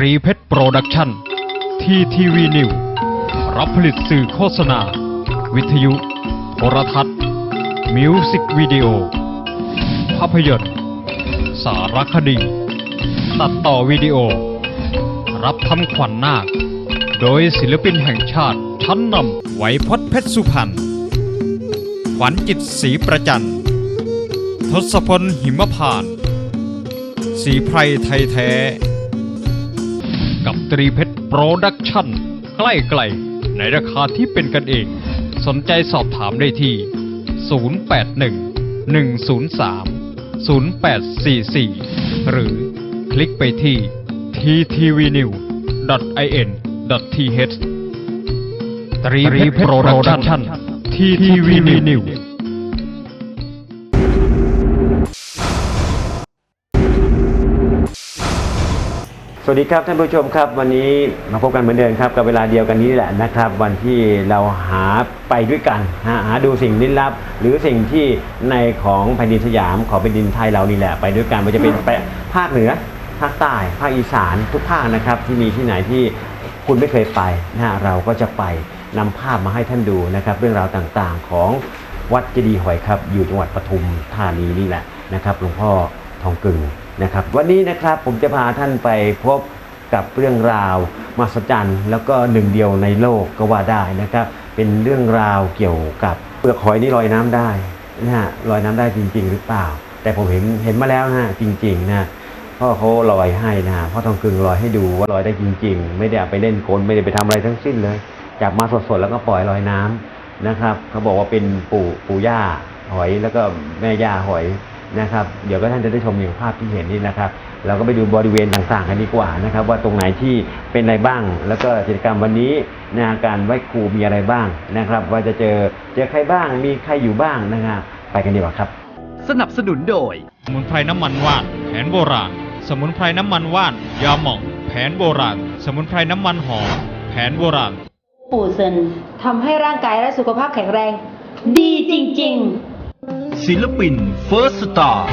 รีเพชรโปรดักชั่นทีทีวีนิวรับผลิตสื่อโฆษณา วิทยุ โทรทัศน์ มิวสิกวิดีโอ ภาพยนตร์ สารคดี ตัดต่อวิดีโอ รับทำขวัญนาค โดยศิลปินแห่งชาติชั้นนำไหวพจน์เพชรสุพรรณขวัญจิตศรีประจันทศพลหิมพาน สีไพรไทยแท้ กับตรีเพชรโปรดักชั่นใกล้ๆในราคาที่เป็นกันเอง สนใจสอบถามได้ที่ 081 103 0844 หรือคลิกไปที่ ttvnew.in.th ตรีเพชรโปรดักชั่น TTV New สวัสดีครับท่านผู้ชมครับ วันนี้มาพบกันเหมือนเดิมครับกับเวลาเดียวกันนี้แหละนะครับ วันที่เราหาไปด้วยกันหาหาดูสิ่งลี้ลับ หรือสิ่งที่ในของแผ่นดินสยามของแผ่นดินไทยเรานี่แหละไปด้วยกันมันจะเป็นไปภาคเหนือภาคใต้ภาคอีสานทุกภาคนะครับ ที่มีที่ไหนที่คุณไม่เคยไปนะฮะเราก็จะไปนำภาพมาให้ท่านดูนะครับ เรื่องราวต่างๆของวัดเจดีย์หอยครับ อยู่จังหวัดปทุมธานีนี่แหละนะครับหลวงพ่อทองกึ่ง นะครับ วันนี้นะครับผมจะพาท่านไปพบกับเรื่องราวมหัศจรรย์แล้วก็หนึ่งเดียวในโลกก็ว่าได้นะครับ เป็นเรื่องราวเกี่ยวกับเปลือกหอยนี่ลอยน้ำได้นะฮะลอยน้ำได้จริง ๆ หรือเปล่า แต่ผมเห็นเห็นมาแล้วนะฮะจริงๆนะพ่อเขาลอยให้นะฮะพ่อทองกึ่งลอยให้ดูว่าลอยได้จริง ๆ ไม่ได้ไปเล่นกลไม่ได้ไปทำอะไรทั้งสิ้นเลยจับมาสดๆแล้วก็ปล่อยลอยน้ำนะครับเขาบอกว่าเป็นปู่ปู่ย่าหอยแล้วก็แม่ย่าหอย นะครับ เดี๋ยวก็ท่านจะได้ชมอย่างภาพที่เห็นนี่นะครับ เราก็ไปดูบริเวณต่างๆกันดีกว่านะครับ ว่าตรงไหนที่เป็นอะไรบ้าง แล้วก็กิจกรรมวันนี้นะการไหว้ครูมีอะไรบ้างนะครับ ว่าจะเจอเจอใครบ้าง มีใครอยู่บ้างนะครับไปกันดีกว่าครับ สนับสนุนโดย สมุนไพรน้ำมันว่านแผนโบราณ สมุนไพรน้ำมันว่านยาหม่อง แผนโบราณ สมุนไพรน้ำมันหอมแผนโบราณ ปู่เซินทำให้ร่างกายและสุขภาพแข็งแรง ดีจริง ๆ ศิลปินเฟิร์สสตาร์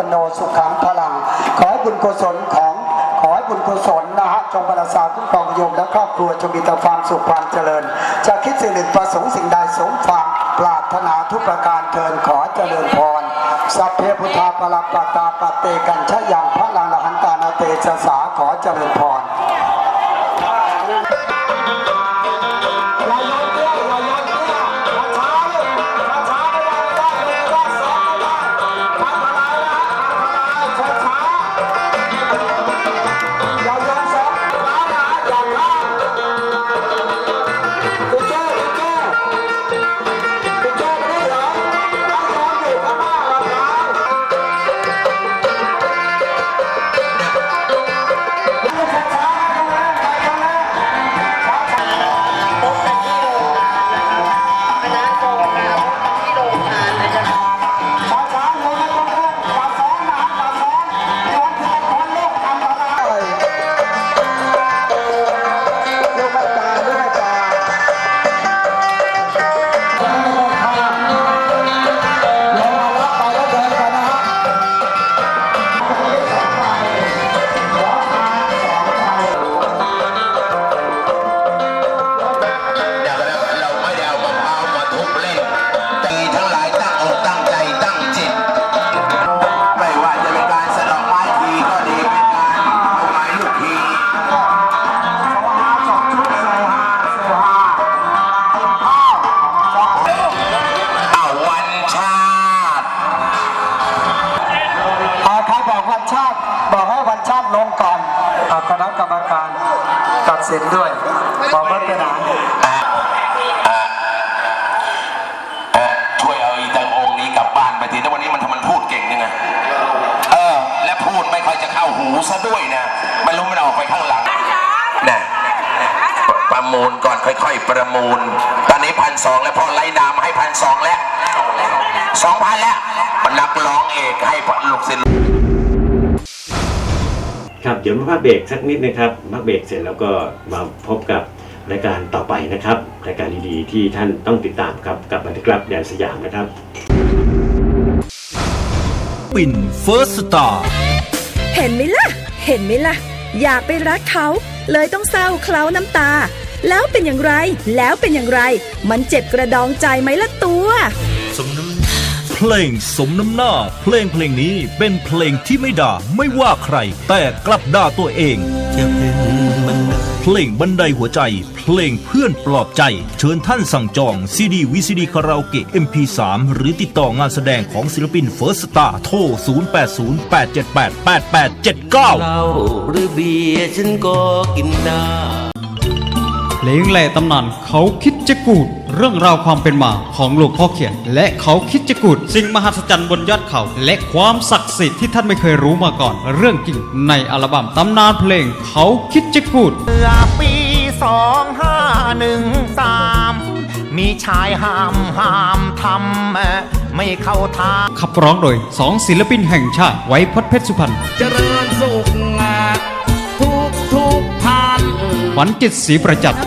วันโนสุขังพลัง ขอให้บุญกุศลของขอให้บุญกุศลนะฮะจงบรรษาคุ้มครองโยมและครอบครัวจงมีแต่ความสุขความเจริญ จะคิดสิ่งหนึ่งประสงค์สิ่งใดสมความปรารถนาทุกประการเทินขอเจริญพรสัพเพพุทธาปรัปปตาปเตกันชะยังพระลังละหันตานาเตชะสาขอเจริญพร ซะด้วยนะไม่รู้มันออกไปข้างหลังนะประมูลก่อนค่อย ๆ ประมูล ตอนนี้พันสองแล้วพอไล่ดามให้พันสองแล้วสองพันแล้วมันนักร้องเอกให้ลูกศิษย์ครับเดี๋ยวมาพักเบรกสักนิดนะครับพักเบรกเสร็จแล้วก็มาพบกับรายการต่อไปนะครับ รายการดีๆที่ท่านต้องติดตามครับกับบันทึกลับแดนสยามนะครับปิ่นเฟิร์สสตาร์เห็นไหมล่ะ เห็นไหมล่ะ อยากไปรักเขา เลยต้องเศร้าเคล้าน้ำตา แล้วเป็นอย่างไร แล้วเป็นอย่างไร มันเจ็บกระดองใจไหมล่ะตัวเพลงสมน้ำหน้า เพลงเพลงนี้เป็นเพลงที่ไม่ด่าไม่ว่าใคร แต่กลับด่าตัวเองเพ ลงบันไดหัวใจ เพลงเพื่อนปลอบใจ เชิญท่านสั่งจองซีดีวีซีดีคาราโอเกะ MP3 หรือติดต่องานแสดงของศิลปินเฟิร์สตาร์โทร 0808788879เหล้าหรือเบียร์ฉันก็กินได้เพลงแหล่ตำนานเขาคิดจะกูด เรื่องราวความเป็นมาของหลวงพ่อเขียน และเขาคิดจะกูดสิ่งมหัศจรรย์บนยอดเขา และความศักดิ์สิทธิ์ที่ท่านไม่เคยรู้มาก่อน เรื่องจริงในอัลบั้มตำนานเพลง เขาคิดจะกูดเมื่อปีสองห้าหนึ่งสามมีชายห้ามห้ามทำเอ่อไม่เข้าทางขับร้องโดยสองศิลปินแห่งชาติไว้พจน์เพชรสุพรรณเจริญสุขทุกทุกท่านขวัญจิตศรีประจักษ์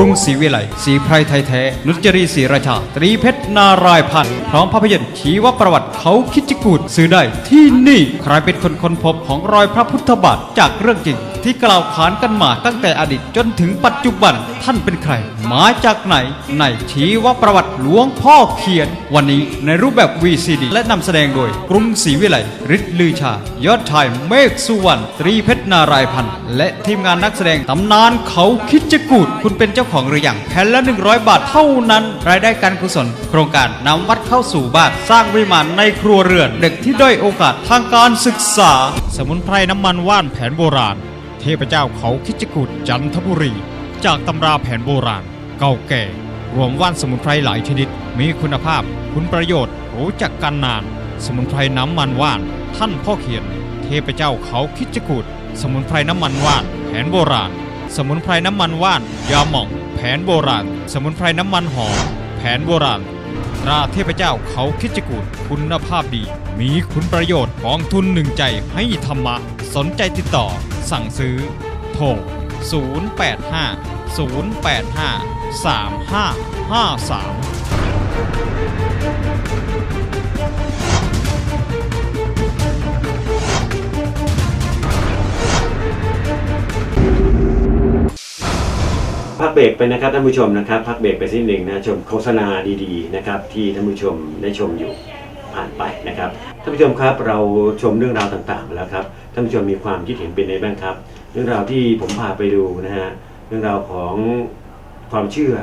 รุงศรีวิไลศรีไพรไทยแท้ นุจรีศรีราชา ตรีเพชรนารายพันธ์พร้อมภาพยนตร์ชีวประวัติเขาคิดจิกูดซื้อได้ที่นี่ ใครเป็นคนค้นพบของรอยพระพุทธบาทจากเรื่องจริง ที่กล่าวขานกันมาตั้งแต่อดีตจนถึงปัจจุบันท่านเป็นใคร มาจากไหนในชีวประวัติหลวงพ่อเขียน วันนี้ในรูปแบบ VCD และนำแสดงโดย กรุงศรีวิไลฤทธิ์ลือชา ยอดชายเมฆสุวรรณตรีเพชรนารายพันธ์และทีมงานนักแสดงตำนานเขาคิดจะกูด คุณเป็นเจ้าของหรือยังแผ่นละ 100 บาทเท่านั้น รายได้การกุศล โครงการนำวัดเข้าสู่บ้านสร้างวิมานในครัวเรือน เด็กที่ด้อยโอกาสทางการศึกษา สมุนไพรน้ำมันว่านแผนโบราณ เทพเจ้าเขาคิจกูดจันทบุรี จากตำราแผนโบราณ เก่าแก่ รวมว่านสมุนไพรหลายชนิด มีคุณภาพ คุณประโยชน์ รู้จักกันนาน สมุนไพรน้ำมันว่าน ท่านพ่อเขียน เทพเจ้าเขาคิจกูดสมุนไพรน้ำมันว่าน แผนโบราณ สมุนไพรน้ำมันว่าน ยาหม่อง แผนโบราณ สมุนไพรน้ำมันหอม แผนโบราณ ตราเทพเจ้าเขาคิดจกูดคุณภาพดี มีคุณประโยชน์ของทุนหนึ่งใจให้ธรรมะ สนใจติดต่อ สั่งซื้อ โทร 085 085 3553 พักเบรกไปนะครับท่านผู้ชมนะครับพักเบรกไปสักนิดหนึ่งนะชมโฆษณาดีๆนะครับที่ท่านผู้ชมได้ชมอยู่ผ่านไปนะครับท่านผู้ชมครับเราชมเรื่องราวต่างๆมาแล้วครับท่านผู้ชมมีความคิดเห็นเป็นไงบ้างครับ เรื่องราวที่ผมพาไปดูนะฮะเรื่องราวของความเชื่อ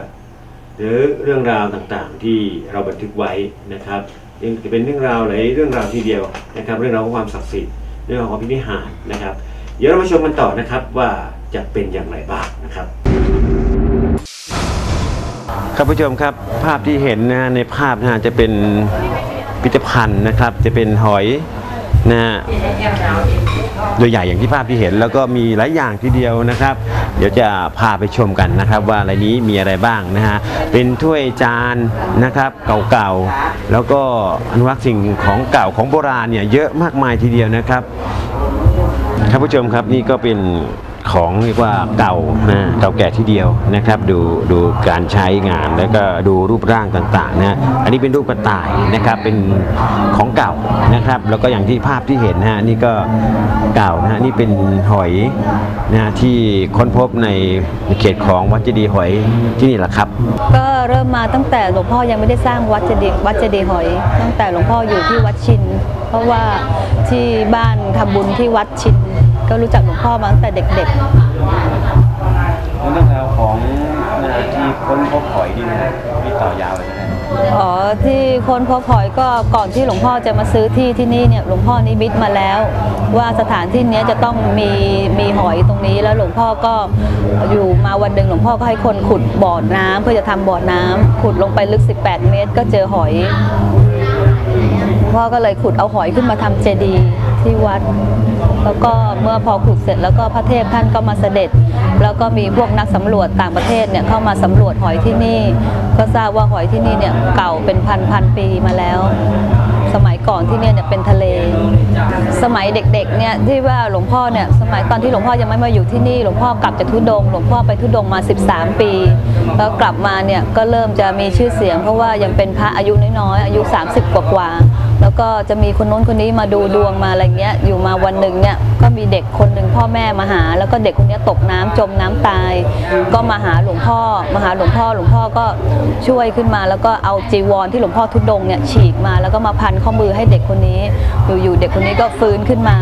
หรือเรื่องราวต่างๆที่เราบันทึกไว้นะครับยังจะเป็นเรื่องราวหลายเรื่องราวทีเดียวนะครับ เรื่องราวของความศักดิ์สิทธิ์เรื่องราวของพินิหารนะครับ เดี๋ยวเรามาชมกันต่อนะครับว่าจะเป็นอย่างไรบ้างนะครับ ครับผู้ชมครับภาพที่เห็นนะฮะในภาพนะฮะจะเป็นพิพิธภัณฑ์นะครับ จะเป็นหอยนะฮะโดยใหญ่อย่างที่ภาพที่เห็นแล้วก็มีหลายอย่างทีเดียวนะครับ เดี๋ยวจะพาไปชมกันนะครับ ว่าอะไรนี้มีอะไรบ้างนะฮะเป็นถ้วยจานนะครับเก่าๆแล้วก็อนุรักษ์สิ่งของเก่าของโบราณเนี่ยเยอะมากมายทีเดียวนะครับครับผู้ชมครับนี่ก็เป็น ของเรียกว่าเก่านะเก่าแก่ทีเดียวนะครับ ดูดูการใช้งานแล้วก็ดูรูปร่างต่างๆนะอันนี้เป็นรูปกระต่ายนะครับเป็นของเก่านะครับ แล้วก็อย่างที่ภาพที่เห็นนะฮะนี่ก็เก่านะฮะนี่เป็นหอยนะฮะที่ค้นพบในเขตของวัดเจดีหอยที่นี่แหละครับ ก็เริ่มมาตั้งแต่หลวงพ่อยังไม่ได้สร้างวัดเจดีวัดเจดีหอย ตั้งแต่หลวงพ่ออยู่ที่วัดชิน เพราะว่าที่บ้านทำบุญที่วัดชิน ก็รู้จักหลวงพ่อมาตั้งแต่เด็กเรื่องราวของที่ค้นพบหอยนี่นะที่ต่อยาวเลยนะๆอ๋อที่คนพบหอยก็ก่อนที่หลวงพ่อจะมาซื้อที่ที่นี่เนี่ยหลวงพ่อนิมิตมาแล้ว ว่าสถานที่เนี้ยจะต้องมีมีหอยตรงนี้แล้วหลวงพ่อก็อยู่มาวันหนึ่งหลวงพ่อก็ให้คนขุดบ่อน้ำเพื่อจะทำบ่อน้ำขุดลงไปลึก 18 เมตร ก็เจอหอยพ่อก็เลยขุดเอาหอยขึ้นมาทำเจดีย์ ที่วัด แล้วก็เมื่อพอขุดเสร็จแล้วก็พระเทพท่านก็มาเสด็จ แล้วก็มีพวกนักสำรวจต่างประเทศเนี่ยเข้ามาสำรวจหอยที่นี่ ก็ทราบว่าหอยที่นี่เนี่ยเก่าเป็นพันพันปีมาแล้ว สมัยก่อนที่เนี่ยเนี่ยเป็นทะเล สมัยเด็กๆเนี่ยที่ว่าหลวงพ่อเนี่ยสมัยตอนที่หลวงพ่อยังไม่มาอยู่ที่นี่หลวงพ่อกลับจากทุดง หลวงพ่อไปทุดงมา 13 ปี แล้วกลับมาเนี่ยก็เริ่มจะมีชื่อเสียง เพราะว่ายังเป็นพระอายุน้อยๆอายุ 30 กว่าๆ ก็จะมีคนโน้นคนนี้มาดูดวงมาอะไรเงี้ยอยู่มาวันหนึ่งเนี่ยก็มีเด็กคนหนึ่งพ่อแม่มาหา แล้วก็เด็กคนนี้ตกน้ำจมน้ำตาย ก็มาหาหลวงพ่อมาหาหลวงพ่อหลวงพ่อก็ช่วยขึ้นมา แล้วก็เอาจีวรที่หลวงพ่อทุดงเนี่ยฉีกมา แล้วก็มาพันข้อมือให้เด็กคนนี้ อยู่ๆเด็กคนนี้ก็ฟื้นขึ้นมา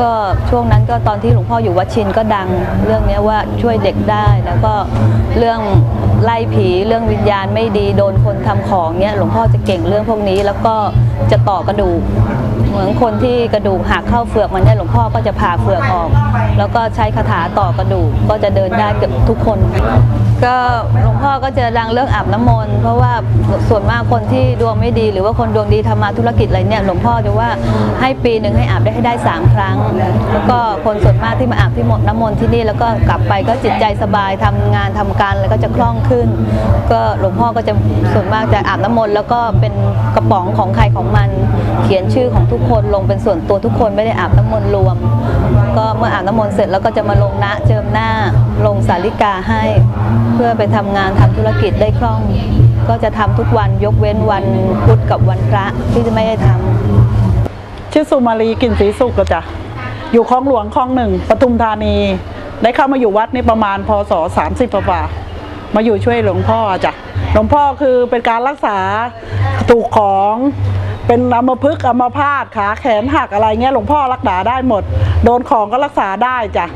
ก็ช่วงนั้นก็ตอนที่หลวงพ่ออยู่วัดชินก็ดังเรื่องเนี้ยว่าช่วยเด็กได้แล้วก็เรื่องไล่ผีเรื่องวิญญาณไม่ดีโดนคนทำของเนี่ยหลวงพ่อจะเก่งเรื่องพวกนี้แล้วก็ จะต่อกระดูก เหมือนคนที่กระดูกหักเข้าเฟือกมันได้หลวงพ่อก็จะผ่าเฟือกออก แล้วก็ใช้คาถาต่อกระดูกก็จะเดินได้เกือบทุกคน ก็หลวงพ่อก็จะดังเรื่องอาบน้ำมนต์เพราะว่าส่วนมากคนที่ดวงไม่ดี หรือว่าคนดวงดีทำมาธุรกิจอะไรเนี่ยหลวงพ่อจะว่าให้ปีหนึ่งให้อาบได้ให้ได้สามครั้ง แล้วก็คนส่วนมากที่มาอาบที่หมดน้ำมนต์ที่นี่แล้วก็กลับไปก็จิตใจสบายทำงานทำการแล้วก็จะคล่องขึ้น ก็หลวงพ่อก็จะส่วนมากจะอาบน้ำมนต์แล้วก็เป็นกระป๋องของใครของมัน เขียนชื่อของทุกคนลงเป็นส่วนตัวทุกคนไม่ได้อาบน้ำมนต์รวม ก็เมื่ออาบน้ำมนต์เสร็จแล้วก็จะมาลงนะเจิมหน้าลงสาลิกาให้ เพื่อไปทำงานทำธุรกิจได้คล่อง ก็จะทำทุกวันยกเว้นวันพุธกับวันพระที่จะไม่ได้ทำชื่อสุมาลีกลิ่นสีสุกอะจ้ะอยู่คลองหลวงคลองหนึ่งปทุมธานี ได้เข้ามาอยู่วัดนี่ประมาณพศสามสิบกว่ามาอยู่ช่วยหลวงพ่อจ้ะหลวงพ่อคือเป็นการรักษาถูกของ เป็นอัมพฤกษ์อัมพาตขาแขนหักอะไรเงี้ยหลวงพ่อรักษาได้หมด โดนของก็รักษาได้จ้ะ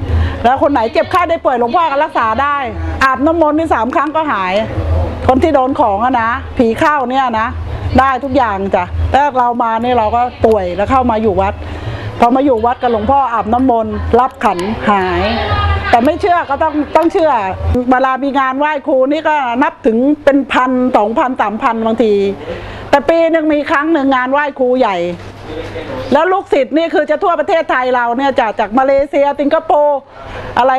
แล้วคนไหนเจ็บไข้ได้ป่วยหลวงพ่อก็รักษาได้ อาบน้ำมนต์นี่สามครั้งก็หาย คนที่โดนของอะนะผีเข้าเนี่ยนะ ได้ทุกอย่างจ้ะแต่เรามาเนี่ยเราก็ป่วยแล้วเข้ามาอยู่วัดพอมาอยู่วัดกับหลวงพ่ออาบน้ำมนต์รับขันหาย แต่ไม่เชื่อก็ต้องต้องเชื่อเวลามีงานไหว้ครูนี่ก็นับถึงเป็นพันสองพันสามพันบางที แต่ปีหนึ่งมีครั้งหนึ่งงานไหว้ครูใหญ่ แล้วลูกศิษย์นี่คือจะทั่วประเทศไทยเราเนี่ยจากจากมาเลเซียสิงคโปร์อะไร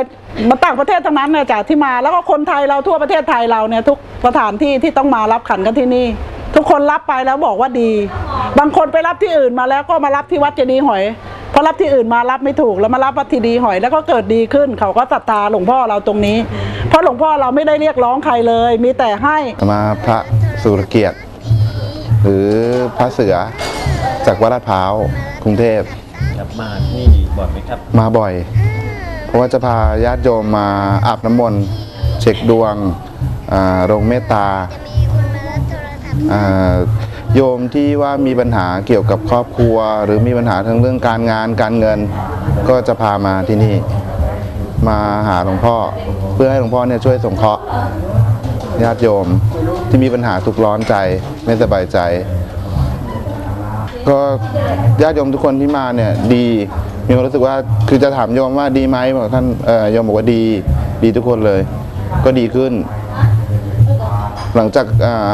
มาต่างประเทศทั้งนั้นเนี่ยจากที่มา แล้วก็คนไทยเราทั่วประเทศไทยเราเนี่ยทุกสถานที่ที่ต้องมารับขันกันที่นี่ ทุกคนรับไปแล้วบอกว่าดี บางคนไปรับที่อื่นมาแล้วก็มารับที่วัดเจดีย์หอยเพราะรับที่อื่นมารับไม่ถูกแล้วมารับวัดทีดีหอย แล้วก็เกิดดีขึ้น เขาก็ศรัทธาหลวงพ่อเราตรงนี้ เพราะหลวงพ่อเราไม่ได้เรียกร้องใครเลย มีแต่ให้มาพระสุรเกียรติ หรือพระเสือจากวัดลาดพร้าวกรุงเทพกลับมาที่นี่บ่อยไหมครับ มาบ่อย เพราะว่าจะพาญาติโยมมาอาบน้ำมนต์เช็คดวงอ่าลงเมตตาอ่าโยมที่ว่ามีปัญหาเกี่ยวกับครอบครัว หรือมีปัญหาทั้งเรื่องการงานการเงิน ก็จะพามาที่นี่ มาหาหลวงพ่อ เพื่อให้หลวงพ่อเนี่ยช่วยสงเคราะห์ญาติโยม ที่มีปัญหาทุกร้อนใจไม่สบายใจ ก็ญาติโยมทุกคนที่มาเนี่ยดีมีความรู้สึกว่าคือจะถามโยมว่าดีไหมบอกท่านเออโยมบอกว่าดีดีทุกคนเลย ก็ดีขึ้น หลังจาก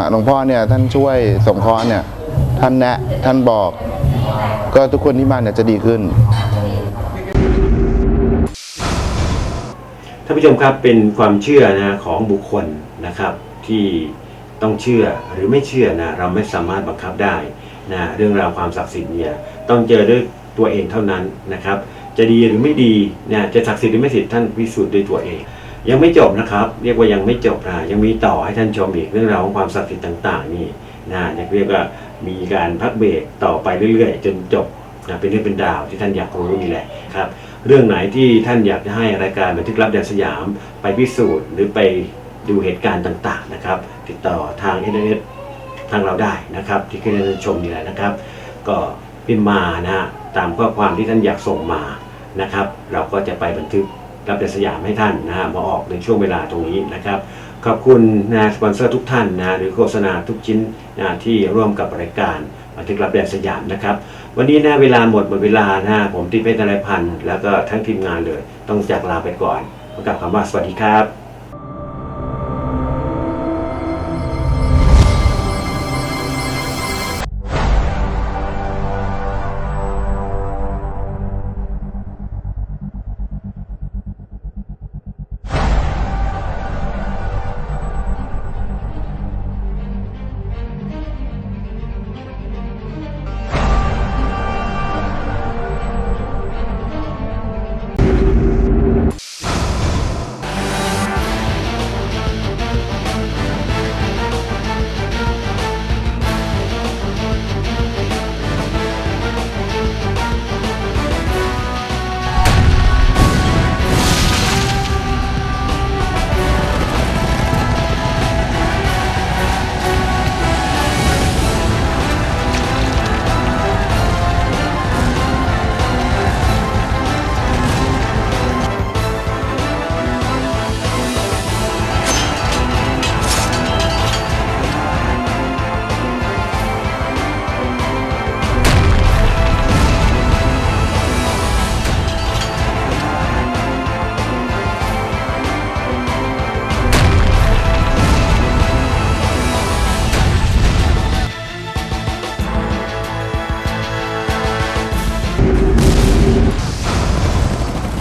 หลวงพ่อเนี่ยท่านช่วยสงเคราะห์เนี่ยท่านแนะท่านบอก ก็ทุกคนที่มาเนี่ยจะดีขึ้นท่านผู้ชมครับเป็นความเชื่อนะของบุคคลนะครับที่ ต้องเชื่อหรือไม่เชื่อนะเราไม่สามารถบังคับได้นะเรื่องราวความศักดิ์สิทธิ์เนี่ยต้องเจอด้วยตัวเองเท่านั้นนะครับ จะดีหรือไม่ดีเนี่ยจะศักดิ์สิทธิ์หรือไม่ศักดิ์สิทธิ์ท่านพิสูจน์ด้วยตัวเอง ยังไม่จบนะครับ เรียกว่ายังไม่จบนะยังมีต่อให้ท่านชมอีกเรื่องราวของความศักดิ์สิทธิ์ต่าง ๆ นี่นะเรียกว่ามีการพักเบรกต่อไปเรื่อยๆ จนจบนะเป็นเรื่องเป็นราวที่ท่านอยากรู้นี่แหละครับ เรื่องไหนที่ท่านอยากจะให้รายการบันทึกลับแดนสยาม ไปพิสูจน์หรือไปดูเหตุการณ์ต่าง ๆ นะครับ ติดต่อทางอินเทอร์เน็ตทางเราได้นะครับ ที่ขึ้นให้ท่านชมนี่แหละนะครับ ก็พิมพ์มานะฮะตามข้อความที่ท่านอยากส่งมานะครับ เราก็จะไปบันทึกรับแดนสยามให้ท่านนะฮะมาออกในช่วงเวลาตรงนี้นะครับขอบคุณนะสปอนเซอร์ทุกท่านนะหรือโฆษณาทุกชิ้นนะที่ร่วมกับรายการบันทึกรับแดนสยามนะครับ วันนี้นะเวลาหมดหมดเวลานะผมตีเพชรนายพันธ์แล้วก็ทั้งทีมงานเลย ต้องจากลาไปก่อนกล่าวคำว่าสวัสดีครับ